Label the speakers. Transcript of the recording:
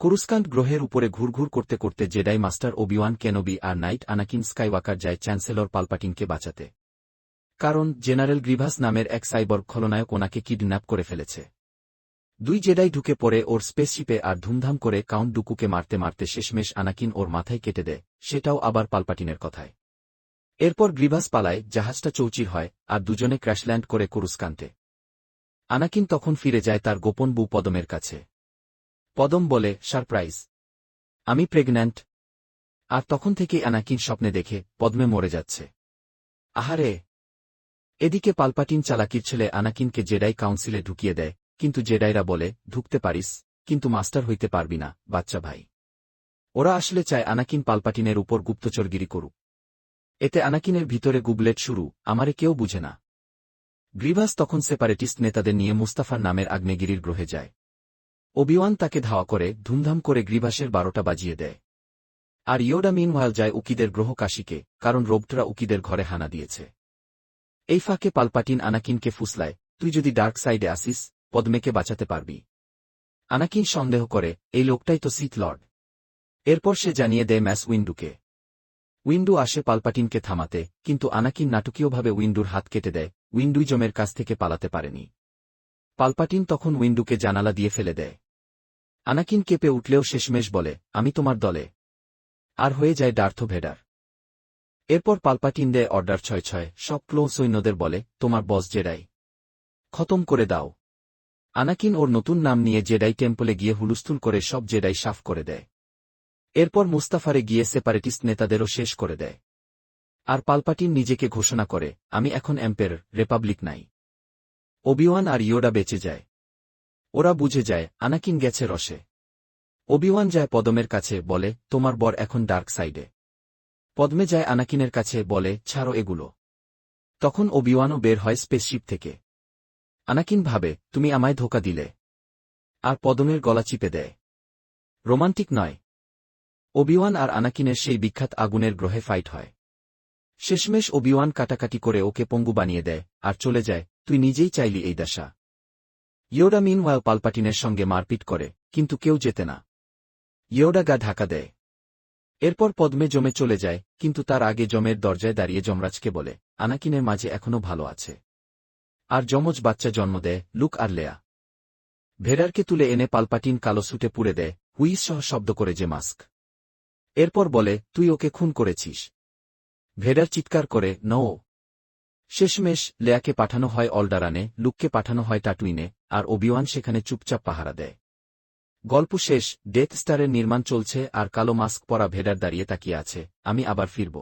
Speaker 1: কুরুস্কান্ট গ্রহের উপরে ঘুরঘুর করতে করতে Jedi master Obi Wan Kenobi আর নাইট আনাকিন স্কাইওয়াকার যায় চ্যান্সেলর পালপাটিনকে বাঁচাতে। কারণ জেনারেল গ্রিভাস নামের এক সাইবর খলনায়ক ওনাকে কিডন্যাপ করে ফেলেছে। দুই জেডাই ঢুকে পড়ে ওর স্পেসশিপে আর ধুমধাম করে কাউন্ট ডুকুকে মারতে মারতে শেষমেশ আনাকিন ওর মাথায় কেটে দেয়, সেটাও আবার পালপাটিনের কথায়। এরপর গ্রিভাস পালায়, জাহাজটা চৌচির হয়, আর দুজনে ক্র্যাশল্যান্ড করে কুরুস্কান্তে। আনাকিন তখন ফিরে যায় তার গোপন বউ পদমের কাছে। পদম বলে, সারপ্রাইজ। আমি প্রেগন্যান্ট। আর তখন থেকেই আনাকিন স্বপ্নে দেখে, পদ্মে মরে যাচ্ছে। আহারে! এদিকে পালপাটিন চালাকির ছেলে আনাকিনকে জেডাই কাউন্সিলে ঢুকিয়ে দেয়, কিন্তু জেডাইরা বলে, ঢুকতে পারিস, কিন্তু মাস্টার হইতে পারবি না, বাচ্চা ভাই। ওরা আসলে চায় আনাকিন পালপাটিনের উপর গুপ্তচরগিরি করুক। এতে আনাকিনের ভিতরে গুবলেট শুরু, আমারে কেউ বুঝে না। গ্রিভাস তখন সেপারেটিস্ট নেতাদের নিয়ে মুস্তাফার নামের আগ্নেগিরির গ্রহে যায়। ওবিওয়ান তাকে ধাওয়া করে ধুমধাম করে গ্রিভাসের বারোটা বাজিয়ে দেয়। আর ইয়োডা মিনওয়াল যায় উকিদের গ্রহ কাশিকে কারণ রোবটরা উকিদের ঘরে হানা দিয়েছে। এই ফাঁকে পালপাটিন আনাকিনকে ফুসলায়, তুই যদি ডার্ক সাইডে আসিস, পদ্মেকে বাঁচাতে পারবি। আনাকিন সন্দেহ করে, এই লোকটাই তো সিথ লর্ড। এরপর সে জানিয়ে দেয় ম্যাস উইন্ডুকে। উইন্ডু আসে পালপাটিনকে থামাতে, কিন্তু আনাকিন নাটকীয়ভাবে উইন্ডুর হাত কেটে দেয় উইন্ডুই জমের কাছ থেকে পালাতে পারেনি। পালপাটিন তখন উইন্ডুকে জানালা দিয়ে ফেলে দেয়। আনাকিন কেঁপে উঠলেও শেষমেশ বলে, আমি তোমার দলে। আর হয়ে যায় ডার্থ ভেডার। এরপর পালপাটিন দেয় অর্ডার ছয় ছয়, সব ক্লো সৈন্যদের বলে, তোমার বস জেডাই। খতম করে দাও। আনাকিন ওর নতুন নাম নিয়ে জেডাই টেম্পলে গিয়ে হুলুস্থুল করে সব জেডাই সাফ করে দেয়। এরপর মুস্তাফারে গিয়ে সেপারেটিস্ট নেতাদেরও শেষ করে দেয়। আর পালপাটিন নিজেকে ঘোষণা করে, আমি এখন এম্পের রিপাবলিক নাই। ওবিওয়ান আর ইয়োডা বেঁচে যায়। ওরা বুঝে যায়, আনাকিন গেছে রসে। ওবিওয়ান যায় পদমের কাছে, বলে, তোমার বর এখন ডার্ক সাইডে। পদ্মে যায় আনাকিনের কাছে, বলে, ছাড়ো এগুলো। তখন ওবিওয়ানও বের হয় স্পেসশিপ থেকে। আনাকিন ভাবে, তুমি আমায় ধোকা দিলে। আর পদমের গলা চিপে দেয়। রোমান্টিক নয়। ওবিওয়ান আর আনাকিনের সেই বিখ্যাত আগুনের গ্রহে ফাইট হয়। শেষমেশ ওবিওয়ান কাটাকাটি করে ওকে পঙ্গু বানিয়ে দেয়, আর চলে যায়, তুই নিজেই চাইলি এই দশা। ইয়োডা মিনওয়াল পালপাটিনের সঙ্গে মারপিট করে, কিন্তু কেউ যেতে না। ইয়োডা গা ঢাকা দেয়। এরপর পদ্মে জমে চলে যায়, কিন্তু তার আগে জমের দরজায় দাঁড়িয়ে যমরাজকে বলে, আনাকিনের মাঝে এখনও ভালো আছে। আর যমজ বাচ্চা জন্ম দেয়, লুক আর লেয়া। ভেড়ারকে তুলে এনে পালপাটিন কালো সুটে পুড়ে দেয়, হুইস সহ শব্দ করে যে মাস্ক। এরপর বলে, তুই ওকে খুন করেছিস। ভেডার চিৎকার করে নও শেষমেশ লেয়াকে পাঠানো হয় অলডারানে, লুককে পাঠানো হয় টাটুইনে আর ওবিওয়ান সেখানে চুপচাপ পাহারা দেয়। গল্প শেষ, ডেথ স্টারের নির্মাণ চলছে, আর কালো মাস্ক পরা ভেডার দাঁড়িয়ে তাকিয়ে আছে, আমি আবার ফিরব।